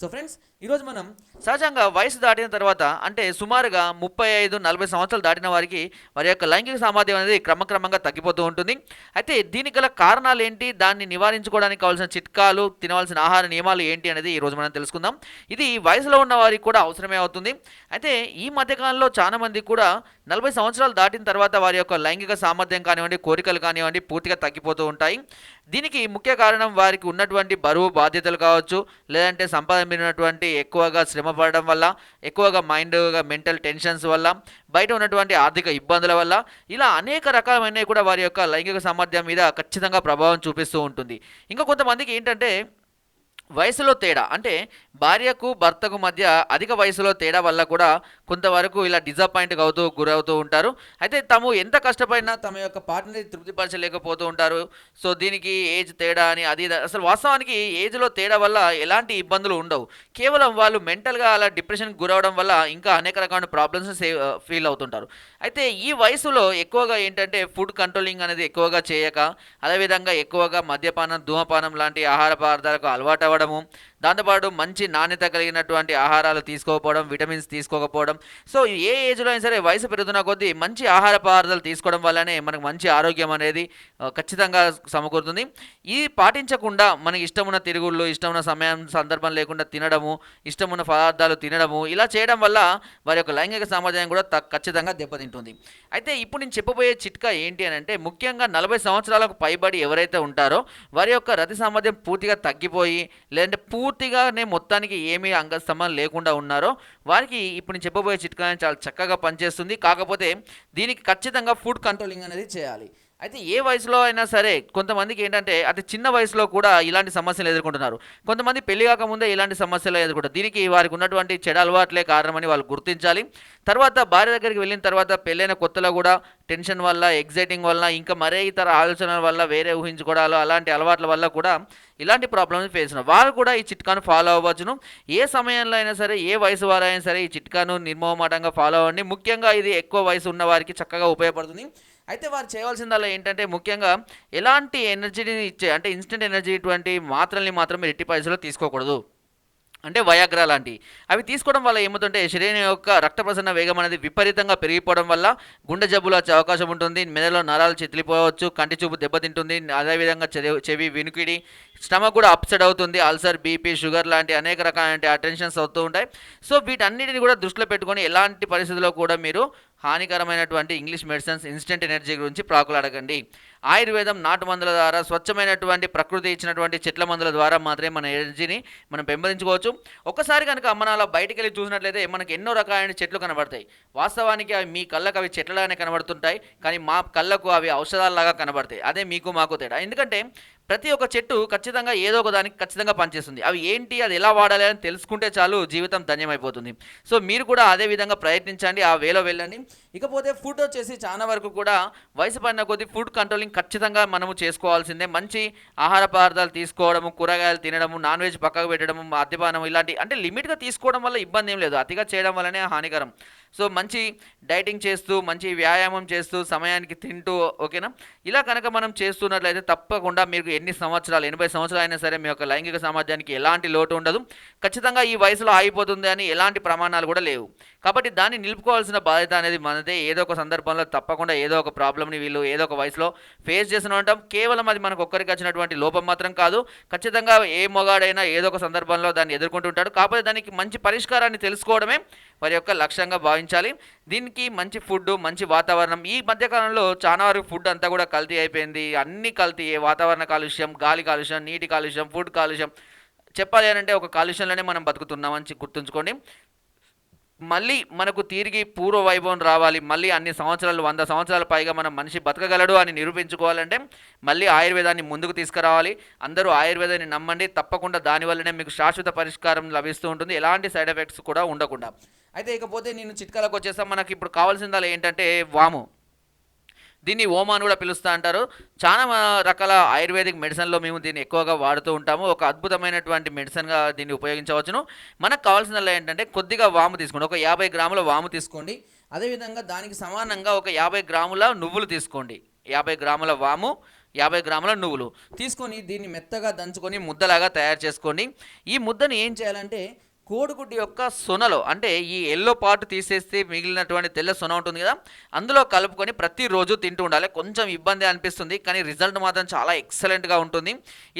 So friends ఈరోజు మనం సహజంగా వయసు దాటిన తర్వాత అంటే సుమారుగా ముప్పై ఐదు నలభై సంవత్సరాలు దాటిన వారికి వారి యొక్క లైంగిక సామర్థ్యం అనేది క్రమక్రమంగా తగ్గిపోతూ ఉంటుంది. అయితే దీనికి గల కారణాలు ఏంటి? దాన్ని నివారించుకోవడానికి కావాల్సిన చిట్కాలు తినవలసిన ఆహార నియమాలు ఏంటి అనేది ఈ రోజు మనం తెలుసుకుందాం. ఇది వయసులో ఉన్న వారికి కూడా అవసరమే అవుతుంది. అయితే ఈ మధ్యకాలంలో చాలా మంది కూడా నలభై సంవత్సరాలు దాటిన తర్వాత వారి యొక్క లైంగిక సామర్థ్యం కానివ్వండి కోరికలు కానివ్వండి పూర్తిగా తగ్గిపోతూ ఉంటాయి. దీనికి ముఖ్య కారణం వారికి ఉన్నటువంటి బరువు బాధ్యతలు కావచ్చు లేదంటే సంపాదన మీద ఉన్నటువంటి ఎక్కువగా శ్రమ పడడం వల్ల ఎక్కువగా మైండ్గా మెంటల్ టెన్షన్స్ వల్ల బయట ఉన్నటువంటి ఆర్థిక ఇబ్బందుల వల్ల ఇలా అనేక రకాలైనవి కూడా వారి యొక్క లైంగిక సామర్థ్యం మీద ఖచ్చితంగా ప్రభావం చూపిస్తూ ఉంటుంది. ఇంకా కొంతమందికి ఏంటంటే వయసులో తేడా. అంటే భార్యకు భర్తకు మధ్య అధిక వయసులో తేడా వల్ల కూడా కొంతవరకు ఇలా డిజపాయింట్ అవుతూ గురవుతూ ఉంటారు. అయితే తాము ఎంత కష్టపడినా తమ యొక్క పార్ట్నర్ని తృప్తిపరచలేకపోతూ ఉంటారు. సో దీనికి ఏజ్ తేడా అని అది అసలు వాస్తవానికి ఏజ్లో తేడా వల్ల ఎలాంటి ఇబ్బందులు ఉండవు. కేవలం వాళ్ళు మెంటల్గా అలా డిప్రెషన్కి గురవడం వల్ల ఇంకా అనేక రకమైన ప్రాబ్లమ్స్ ఫీల్ అవుతుంటారు. అయితే ఈ వయసులో ఎక్కువగా ఏంటంటే ఫుడ్ కంట్రోలింగ్ అనేది ఎక్కువగా చేయక అదేవిధంగా ఎక్కువగా మద్యపానం ధూమపానం లాంటి ఆహార పదార్థాలకు అలవాటు అవ్వడము దాంతోపాటు మంచి నాణ్యత కలిగినటువంటి ఆహారాలు తీసుకోకపోవడం విటమిన్స్ తీసుకోకపోవడం. సో ఏ ఏజ్లో అయినా సరే వయసు పెరుగుతున్న కొద్దీ మంచి ఆహార పదార్థాలు తీసుకోవడం వల్లనే మనకు మంచి ఆరోగ్యం అనేది ఖచ్చితంగా సమకూరుతుంది. ఇది పాటించకుండా మనకి ఇష్టమున్న తిరుగుళ్ళు ఇష్టమున్న సమయం సందర్భం లేకుండా తినడము ఇష్టమున్న పదార్థాలు తినడము ఇలా చేయడం వల్ల వారి యొక్క లైంగిక సామర్థ్యం కూడా త- ఖచ్చితంగా దెబ్బతింటుంది. అయితే ఇప్పుడు నేను చెప్పబోయే చిట్కా ఏంటి అని అంటే ముఖ్యంగా నలభై సంవత్సరాలకు పైబడి ఎవరైతే ఉంటారో వారి యొక్క రతి సామర్థ్యం పూర్తిగా తగ్గిపోయి లేదంటే పూర్తిగానే మొత్తానికి ఏమీ అంగస్తంభం లేకుండా ఉన్నారో వారికి ఇప్పుడు నేను చెప్పబోయే చిట్కా చాలా చక్కగా పనిచేస్తుంది. కాకపోతే దీనికి ఖచ్చితంగా ఫుడ్ కంట్రోలింగ్ అనేది చేయాలి. అయితే ఏ వయసులో అయినా సరే కొంతమందికి ఏంటంటే అతి చిన్న వయసులో కూడా ఇలాంటి సమస్యలు ఎదుర్కొంటున్నారు. కొంతమంది పెళ్ళి కాకముందే ఇలాంటి సమస్యలు ఎదుర్కొంటారు దీనికి వారికి ఉన్నటువంటి చెడు అలవాట్లే కారణమని వాళ్ళు గుర్తించాలి. తర్వాత భార్య దగ్గరికి వెళ్ళిన తర్వాత పెళ్ళైన కొత్తలో కూడా టెన్షన్ వల్ల ఎగ్జైటింగ్ వల్ల ఇంకా మరే ఇతర ఆలోచనల వల్ల వేరే ఊహించుకోవడాలు అలాంటి అలవాట్ల వల్ల కూడా ఇలాంటి ప్రాబ్లమ్స్ ఫేస్ ఉన్నారు వారు కూడా ఈ చిట్కాను ఫాలో అవ్వచ్చును. ఏ సమయంలో అయినా సరే ఏ వయసు వారైనా సరే ఈ చిట్కాను నిర్మోహమాటంగా ఫాలో అవ్వండి. ముఖ్యంగా ఇది ఎక్కువ వయసు ఉన్న వారికి చక్కగా ఉపయోగపడుతుంది. అయితే వారు చేయవలసిందల్లా ఏంటంటే ముఖ్యంగా ఎలాంటి ఎనర్జీని ఇచ్చే అంటే ఇన్స్టెంట్ ఎనర్జీ ఇటువంటి మాత్రల్ని మాత్రం ఎట్టి పరిస్థితుల్లో తీసుకోకూడదు. అంటే వయాగ్రా లాంటి అవి తీసుకోవడం వల్ల ఏమవుతుంటే శరీరం యొక్క రక్త ప్రసరణ వేగం అనేది విపరీతంగా పెరిగిపోవడం వల్ల గుండె జబ్బులు వచ్చే అవకాశం ఉంటుంది మెదడులో నరాలు చెతిలిపోవచ్చు కంటి చూపు దెబ్బతింటుంది అదేవిధంగా చెవి చెవి స్టమక్ కూడా అప్సెట్ అవుతుంది అల్సర్ బీపీ షుగర్ లాంటి అనేక రకాల అటెన్షన్స్ అవుతూ ఉంటాయి. సో వీటన్నిటిని కూడా దృష్టిలో పెట్టుకొని ఎలాంటి పరిస్థితుల్లో కూడా మీరు హానికరమైనటువంటి ఇంగ్లీష్ మెడిసిన్స్ ఇన్స్టెంట్ ఎనర్జీ గురించి ప్రాకులాడకండి ఆయుర్వేదం నాటు మందుల ద్వారా స్వచ్ఛమైనటువంటి ప్రకృతి ఇచ్చినటువంటి చెట్ల మందుల ద్వారా మాత్రమే మన ఎనర్జీని మనం పెంపొందించుకోవచ్చు. ఒక్కసారి కనుక మనం అలా బయటికి వెళ్ళి చూసినట్లయితే మనకి ఎన్నో రకాలైన చెట్లు కనబడతాయి. వాస్తవానికి అవి మీ కళ్ళకు అవి చెట్లలాగానే కనబడుతుంటాయి కానీ మా కళ్ళకు అవి ఔషధాలలాగా కనబడతాయి. అదే మీకు మాకు తేడా. ఎందుకంటే ప్రతి ఒక్క చెట్టు ఖచ్చితంగా ఏదో ఒక దానికి ఖచ్చితంగా పనిచేస్తుంది. అవి ఏంటి అది ఎలా వాడాలి అని తెలుసుకుంటే చాలు జీవితం ధన్యమైపోతుంది. సో మీరు కూడా అదే విధంగా ప్రయత్నించండి ఆ వేలో వెళ్ళండి. ఇకపోతే ఫుడ్ వచ్చేసి చాలా వరకు కూడా వయసు పడిన కొద్దీ ఫుడ్ కంట్రోలింగ్ ఖచ్చితంగా మనము చేసుకోవాల్సిందే. మంచి ఆహార పదార్థాలు తీసుకోవడము కూరగాయలు తినడము నాన్ వెజ్ పక్కకు పెట్టడము మద్యపానం ఇలాంటి అంటే లిమిట్గా తీసుకోవడం వల్ల ఇబ్బంది ఏం లేదు. అతిగా చేయడం వల్లనే హానికరం. సో మంచి డైటింగ్ చేస్తూ మంచి వ్యాయామం చేస్తూ సమయానికి తింటూ ఓకేనా? ఇలా కనుక మనం చేస్తున్నట్లయితే తప్పకుండా మీకు ఎన్ని సంవత్సరాలు ఎనభై సంవత్సరాలు అయినా సరే మీ యొక్క లైంగిక సామర్థ్యానికి ఎలాంటి లోటు ఉండదు. ఖచ్చితంగా ఈ వయసులో ఆగిపోతుంది అని ఎలాంటి ప్రమాణాలు కూడా లేవు. కాబట్టి దాన్ని నిలుపుకోవాల్సిన బాధ్యత అనేది మనదే. ఏదో ఒక సందర్భంలో తప్పకుండా ఏదో ఒక ప్రాబ్లమ్ని వీళ్ళు ఏదో ఒక వయసులో ఫేస్ చేసిన ఉంటాం. కేవలం అది మనకు ఒక్కరికి వచ్చినటువంటి లోపం మాత్రం కాదు. ఖచ్చితంగా ఏ మొగాడైనా ఏదో ఒక సందర్భంలో దాన్ని ఎదుర్కొంటుంటాడు కాకపోతే దానికి మంచి పరిష్కారాన్ని తెలుసుకోవడమే వారి యొక్క లక్ష్యంగా భావించాలి. దీనికి మంచి ఫుడ్ మంచి వాతావరణం. ఈ మధ్యకాలంలో చాలా వరకు ఫుడ్ అంతా కూడా కల్తీ అయిపోయింది. అన్ని కల్తీ. వాతావరణ కాలుష్యం గాలి కాలుష్యం నీటి కాలుష్యం ఫుడ్ కాలుష్యం. చెప్పాలి అని అంటే ఒక కాలుష్యంలోనే మనం బతుకుతున్నామని గుర్తుంచుకోండి. మళ్ళీ మనకు తిరిగి పూర్వ వైభవం రావాలి. మళ్ళీ అన్ని సంవత్సరాలు వంద సంవత్సరాల పైగా మనం మనిషి బతకగలడు అని నిరూపించుకోవాలంటే మళ్ళీ ఆయుర్వేదాన్ని ముందుకు తీసుకురావాలి. అందరూ ఆయుర్వేదాన్ని నమ్మండి. తప్పకుండా దానివల్లనే మీకు శాశ్వత పరిష్కారం లభిస్తూ ఉంటుంది. ఎలాంటి సైడ్ ఎఫెక్ట్స్ కూడా ఉండకుండా. అయితే ఇకపోతే నేను చిట్కాలకు వచ్చేసాం మనకి ఇప్పుడు కావాల్సిందాలు ఏంటంటే వాము. దీన్ని ఓమా అని కూడా పిలుస్తూ అంటారు. చాలా రకాల ఆయుర్వేదిక్ మెడిసిన్లో మేము దీన్ని ఎక్కువగా వాడుతూ ఉంటాము. ఒక అద్భుతమైనటువంటి మెడిసిన్గా దీన్ని ఉపయోగించవచ్చును. మనకు కావాల్సిందల్లా ఏంటంటే కొద్దిగా వాము తీసుకోండి. ఒక యాభై గ్రాముల వాము తీసుకోండి. అదేవిధంగా దానికి సమానంగా ఒక యాభై గ్రాముల నువ్వులు తీసుకోండి. యాభై గ్రాముల వాము యాభై గ్రాముల నువ్వులు. తీసుకొని దీన్ని మెత్తగా దంచుకొని ముద్దలాగా తయారు చేసుకోండి. ఈ ముద్దని ఏం చేయాలంటే కోడిగుడ్డు యొక్క సొనలో అంటే ఈ ఎల్లో పార్ట్ తీసేస్తే మిగిలినటువంటి తెల్ల సొన ఉంటుంది కదా అందులో కలుపుకొని ప్రతిరోజు తింటూ ఉండాలి. కొంచెం ఇబ్బంది అనిపిస్తుంది కానీ రిజల్ట్ మాత్రం చాలా ఎక్సలెంట్గా ఉంటుంది.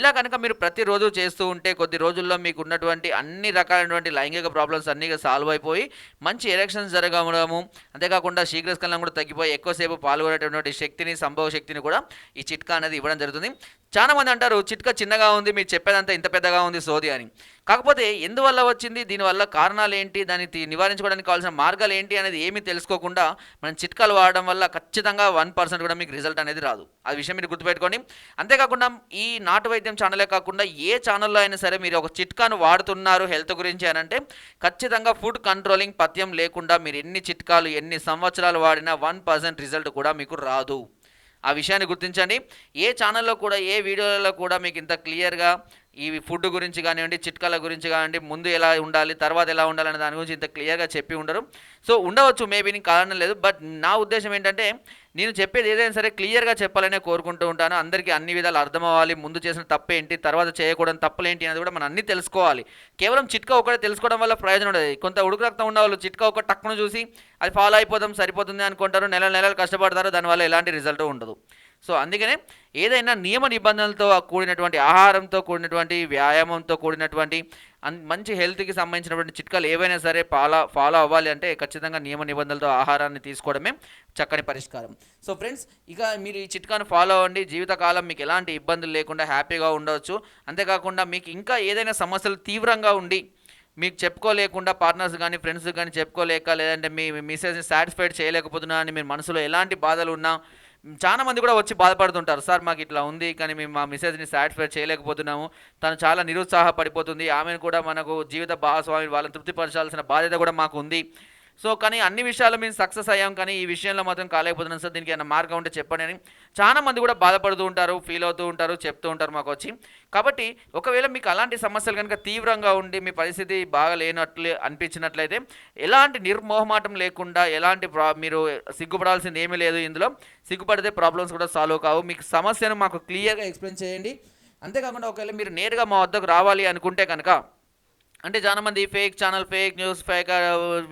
ఇలా కనుక మీరు ప్రతిరోజు చేస్తూ ఉంటే కొద్ది రోజుల్లో మీకు ఉన్నటువంటి అన్ని రకాలైనటువంటి లైంగిక ప్రాబ్లమ్స్ అన్నీ సాల్వ్ అయిపోయి మంచి ఎరెక్షన్స్ జరగడము అంతేకాకుండా శీఘ్రస్కలనం కూడా తగ్గిపోయి ఎక్కువసేపు పాల్గొనేటటువంటి శక్తిని సంభవ శక్తిని కూడా ఈ చిట్కా అనేది ఇవ్వడం జరుగుతుంది. చాలా మంది అంటారు చిట్కా చిన్నగా ఉంది మీరు చెప్పేదంతా ఇంత పెద్దగా ఉంది సోది అని. కాకపోతే ఎందువల్ల వచ్చింది? దీనివల్ల కారణాలు ఏంటి దాన్ని నివారించుకోవడానికి కావాల్సిన మార్గాలు ఏంటి అనేది ఏమీ తెలుసుకోకుండా మనం చిట్కాలు వాడడం వల్ల ఖచ్చితంగా వన్ పర్సెంట్ కూడా మీకు రిజల్ట్ అనేది రాదు. ఆ విషయం మీరు గుర్తుపెట్టుకోండి. అంతేకాకుండా ఈ నాటు వైద్యం ఛానలే కాకుండా ఏ ఛానల్లో అయినా సరే మీరు ఒక చిట్కాను వాడుతున్నారు హెల్త్ గురించి అని అంటే ఖచ్చితంగా ఫుడ్ కంట్రోలింగ్ పథ్యం లేకుండా మీరు ఎన్ని చిట్కాలు ఎన్ని సంవత్సరాలు వాడినా వన్ పర్సెంట్ రిజల్ట్ కూడా మీకు రాదు. ఆ విషయాన్ని గుర్తించండి. ఏ ఛానల్లో కూడా ఏ వీడియోలలో కూడా మీకు ఇంత క్లియర్గా ఇవి ఫుడ్ గురించి కానివ్వండి చిట్కాల గురించి కానివ్వండి ముందు ఎలా ఉండాలి తర్వాత ఎలా ఉండాలనే దాని గురించి ఇంత క్లియర్గా చెప్పి ఉండరు. సో ఉండవచ్చు మేబీ నీకు కారణం లేదు బట్ నా ఉద్దేశం ఏంటంటే నేను చెప్పేది ఏదైనా సరే క్లియర్గా చెప్పాలనే కోరుకుంటూ ఉంటాను. అందరికీ అన్ని విధాలు అర్థం అవ్వాలి ముందు చేసిన తప్పేంటి తర్వాత చేయకూడదు తప్పులేంటి అనేది కూడా మనం అన్ని తెలుసుకోవాలి. కేవలం చిట్కా ఒకటే తెలుసుకోవడం వల్ల ప్రయోజనం ఉండదు. కొంత ఉడుకు రక్తం ఉన్న వాళ్ళు చిట్కా ఒక టక్కును చూసి అది ఫాలో అయిపోదాం సరిపోతుంది అనుకుంటారు నెల నెలలు కష్టపడతారు దానివల్ల ఎలాంటి రిజల్ట్ ఉండదు. సో అందుకనే ఏదైనా నియమ నిబంధనలతో కూడినటువంటి ఆహారంతో కూడినటువంటి వ్యాయామంతో కూడినటువంటి మంచి హెల్త్కి సంబంధించినటువంటి చిట్కాలు ఏవైనా సరే ఫాలో ఫాలో అవ్వాలి అంటే ఖచ్చితంగా నియమ నిబంధనలతో ఆహారాన్ని తీసుకోవడమే చక్కని పరిష్కారం. సో ఫ్రెండ్స్ ఇక మీరు ఈ చిట్కాను ఫాలో అవ్వండి. జీవితకాలం మీకు ఎలాంటి ఇబ్బందులు లేకుండా హ్యాపీగా ఉండవచ్చు. అంతేకాకుండా మీకు ఇంకా ఏదైనా సమస్యలు తీవ్రంగా ఉండి మీకు చెప్పుకోలేకుండా పార్ట్నర్స్ కానీ ఫ్రెండ్స్ కానీ చెప్పుకోలేక లేదంటే మీ మిస్సెస్ని సాటిస్ఫైడ్ చేయలేకపోతున్నా అని మీ మనసులో ఎలాంటి బాధలు ఉన్నా చాలా మంది కూడా వచ్చి బాధపడుతుంటారు. సార్ మాకు ఇట్లా ఉంది కానీ మేము మా మెసేజ్ని సాటిస్ఫై చేయలేకపోతున్నాము. తను చాలా నిరుత్సాహపడిపోతుంది. ఆమెను కూడా మనకు జీవిత భాగస్వామి వాళ్ళని తృప్తిపరచాల్సిన బాధ్యత కూడా మాకు ఉంది సో కానీ అన్ని విషయాలు మేము సక్సెస్ అయ్యాం కానీ ఈ విషయంలో మాత్రం కాలేకపోతున్నాం సార్. దీనికి ఏమైనా మార్గం ఉంటే చెప్పండి అని చాలా మంది కూడా బాధపడుతూ ఉంటారు ఫీల్ అవుతూ ఉంటారు చెప్తూ ఉంటారు మాకు వచ్చి. కాబట్టి ఒకవేళ మీకు అలాంటి సమస్యలు కనుక తీవ్రంగా ఉండి మీ పరిస్థితి బాగా లేనట్లు అనిపించినట్లయితే ఎలాంటి నిర్మోహమాటం లేకుండా ఎలాంటి ప్రా మీరు సిగ్గుపడాల్సింది ఏమీ లేదు ఇందులో. సిగ్గుపడితే ప్రాబ్లమ్స్ కూడా సాల్వ్ కావు. మీకు సమస్యను మాకు క్లియర్గా ఎక్స్ప్లెయిన్ చేయండి. అంతేకాకుండా ఒకవేళ మీరు నేరుగా మా వద్దకు రావాలి అనుకుంటే కనుక అంటే చాలా మంది fake channel fake news fake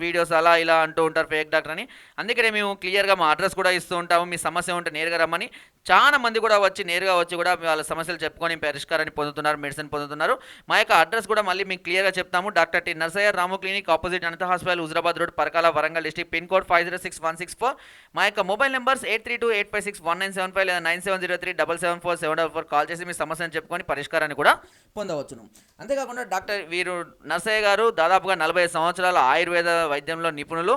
videos అలా ఇలా అంటూ ఉంటారు ఫేక్ డాక్టర్ అని. అందుకనే మేము క్లియర్గా మా అడ్రస్ కూడా ఇస్తూ ఉంటాము. మీ సమస్య ఉంటే నేరుగా రమ్మని చాలా మంది కూడా వచ్చి నేరుగా వచ్చి కూడా వాళ్ళ సమస్యలు చెప్పుకొని పరిష్కారాన్ని పొందుతున్నారు మెడిసిన్ పొందుతున్నారు. మా యొక్క అడ్రస్ కూడా మళ్ళీ మీకు క్లియర్గా చెప్తాము. Doctor T. Narsaiah Ramu clinic opposite Anantha hospital Huzurabad road Parkal Warangal district pin code five zero six one six four. మా యొక్క mobile numbers eight three two eight five six one nine seven five లేదా nine seven zero three double seven four seven double four call చేసి మీ సమస్యను చెప్పుకొని పరిష్కారాన్ని కూడా పొందవచ్చును. అంతేకాకుండా డాక్టర్ వీరు నర్సయ్య గారు దాదాపుగా నలభై సంవత్సరాల ఆయుర్వేద వైద్యంలో నిపుణులు.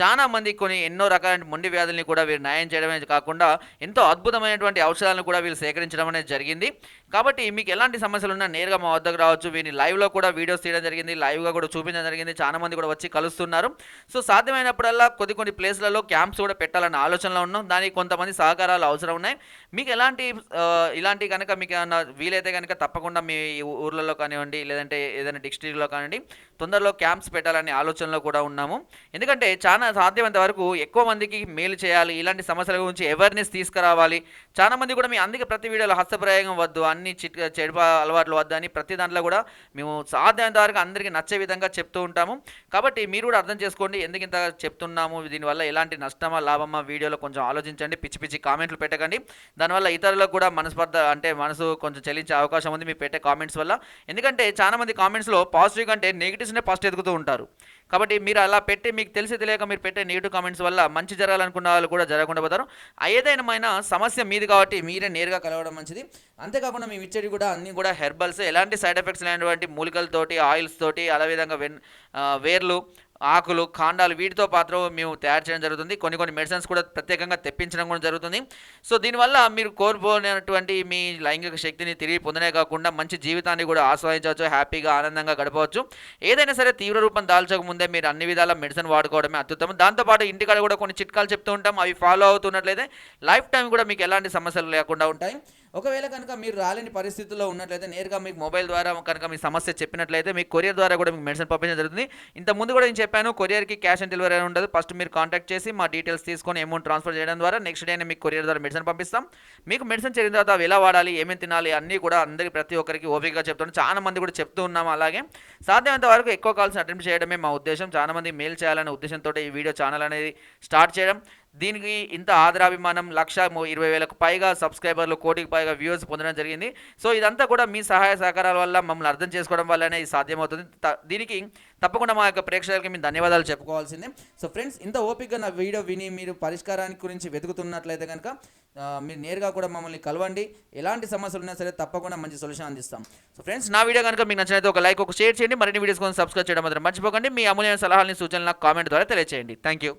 చాలా మంది కొన్ని ఎన్నో రకాలైన మొండి వ్యాధుల్ని కూడా వీరు న్యాయం చేయడమే కాకుండా ఎంతో అద్భుతమైనటువంటి ఔషధాలను కూడా వీళ్ళు సేకరించడం అనేది జరిగింది. కాబట్టి మీకు ఎలాంటి సమస్యలు ఉన్నా నేరుగా మా వద్దకు రావచ్చు. వీరిని లైవ్లో కూడా వీడియోస్ తీయడం జరిగింది. లైవ్గా కూడా చూపించడం జరిగింది. చాలా మంది కూడా వచ్చి కలుస్తున్నారు. సో సాధ్యమైనప్పుడల్లా కొద్ది కొన్ని ప్లేస్లలో క్యాంప్స్ కూడా పెట్టాలన్న ఆలోచనలో ఉన్నాం. దానికి కొంతమంది సహకారాలు అవసరం ఉన్నాయి. మీకు ఎలాంటి ఇలాంటి కనుక మీకు ఏమన్నా వీలైతే కనుక తప్పకుండా మీ ఊర్లలో కానివ్వండి లేదంటే ఏదైనా డిస్ట్రిక్ట్లో కానివ్వండి తొందరలో క్యాంప్స్ పెట్టాలనే ఆలోచనలో కూడా ఉన్నాము. ఎందుకంటే చాలా సాధ్యమైనంత వరకు ఎక్కువ మందికి మేలు చేయాలి ఇలాంటి సమస్యల గురించి అవేర్నెస్ తీసుకురావాలి. చాలా మంది కూడా మీ అందుకే ప్రతి వీడియోలో హస్తప్రయోగం వద్దు అన్ని చిట్ చెడు అలవాట్లు వద్దు అని ప్రతి దాంట్లో కూడా మేము సాధ్యమైనంత వరకు అందరికీ నచ్చే విధంగా చెప్తూ ఉంటాము. కాబట్టి మీరు కూడా అర్థం చేసుకోండి ఎందుకు ఇంత చెప్తున్నాము దీనివల్ల ఎలాంటి నష్టమా లాభమా వీడియోలో కొంచెం ఆలోచించండి పిచ్చి పిచ్చి కామెంట్లు పెట్టకండి. దానివల్ల ఇతరులకు కూడా మనస్పర్ధ అంటే మనసు కొంచెం చెల్లించే అవకాశం ఉంది మీ పెట్టే కామెంట్స్ వల్ల. ఎందుకంటే చాలా మంది కామెంట్స్లో పాజిటివ్ కంటే నెగిటివ్స్నే ఫస్ట్ ఎదుగుతూ ఉంటారు. కాబట్టి మీరు అలా పెట్టి మీకు తెలిసి తెలియక మీరు పెట్టే నెగిటివ్ కామెంట్స్ వల్ల మంచి జరగాలనుకున్న వాళ్ళు కూడా జరగకుండా పోతారు. ఆ ఏదైనా సమస్య మీది కాబట్టి మీరే నేరుగా కలవడం మంచిది. అంతేకాకుండా మేము ఇచ్చేది కూడా అన్ని కూడా హెర్బల్స్ ఎలాంటి సైడ్ ఎఫెక్ట్స్ లేనటువంటి మూలికలతోటి ఆయిల్స్ తోటి అదేవిధంగా వెన్ వేర్లు ఆకులు కాండాలు వీటితో పాత్ర మేము తయారు చేయడం జరుగుతుంది. కొన్ని కొన్ని మెడిసిన్స్ కూడా ప్రత్యేకంగా తెప్పించడం కూడా జరుగుతుంది. సో దీనివల్ల మీరు కోల్పోయినటువంటి మీ లైంగిక శక్తిని తిరిగి పొందనే కాకుండా మంచి జీవితాన్ని కూడా ఆస్వాదించవచ్చు హ్యాపీగా ఆనందంగా గడపవచ్చు. ఏదైనా సరే తీవ్ర రూపం దాల్చక ముందే మీరు అన్ని విధాల మెడిసిన్ వాడుకోవడమే అత్యుత్తమం. దాంతోపాటు ఇంటికాడ కూడా కొన్ని చిట్కాలు చెప్తూ ఉంటాం. అవి ఫాలో అవుతున్నట్లయితే లైఫ్ టైం కూడా మీకు ఎలాంటి సమస్యలు లేకుండా ఉంటాయి. ఒకవేళ కనుక మీరు రాలేని పరిస్థితుల్లో ఉన్నట్లయితే నేరుగా మీకు మొబైల్ ద్వారా కనుక మీ సమస్య చెప్పినట్లయితే మీకు కొరియర్ ద్వారా కూడా మీకు మెడిసిన్ పంపించడం జరుగుతుంది. ఇంత ముందు కూడా నేను చెప్పాను కొరియర్కి క్యాష్ ఆన్ డెలివరీ అని ఉండదు. ఫస్ట్ మీరు కాంటాక్ట్ చేసి మా డీటెయిల్స్ తీసుకొని అమౌంట్ ట్రాన్స్ఫర్ చేయడం ద్వారా నెక్స్ట్ డే మీకు కొరియర్ ద్వారా మెడిసిన్ పంపిస్తాం. మీకు మెడిసిన్ చేరిన తర్వాత ఎలా వాడాలి ఏమేమి తినాలి అన్నీ కూడా అందరికీ ప్రతి ఒక్కరికి ఓపికగా చెప్తాను. చాలా మంది కూడా చెప్తూ ఉన్నాము అలాగే. సాధ్యమైనంత వరకు ఎక్కువ కాల్స్ అటెంప్ట్ చేయడమే మా ఉద్దేశం. చాలా మంది మెయిల్ చేయాలనే ఉద్దేశంతో ఈ వీడియో ఛానల్ అనేది స్టార్ట్ చేయడం. దీనికి ఇంత ఆదరాభిమానం లక్ష ఇరవై వేలకు పైగా సబ్స్క్రైబర్లు కోటికి పైగా వ్యూవర్స్ పొందడం జరిగింది. సో ఇదంతా కూడా మీ సహాయ సహకారాల వల్ల మమ్మల్ని అర్థం చేసుకోవడం వల్లనే ఇది సాధ్యమవుతుంది. దీనికి తప్పకుండా మా యొక్క ప్రేక్షకులకి మేము ధన్యవాదాలు చెప్పుకోవాల్సిందే. సో ఫ్రెండ్స్ ఇంత ఓపికగా నా వీడియో విని మీరు పరిష్కారానికి గురించి వెతుకుతున్నట్లయితే కనుక మీరు నేరుగా కూడా మమ్మల్ని కలవండి. ఎలాంటి సమస్యలు ఉన్నా సరే తప్పకుండా మంచి సొల్యూషన్ అందిస్తాం. సో ఫ్రెండ్స్ నా వీడియో కనుక మీకు నచ్చినైతే ఒక లైక్ ఒక షేర్ చేయండి. మరిన్ని వీడియోస్ కోసం సబ్స్క్రైబ్ చేయడం మాత్రం మర్చిపోకండి. మీ అమూల్యమైన సలహాలని సూచనలు నాకు కామెంట్ ద్వారా తెలియజేయండి థ్యాంక్ యూ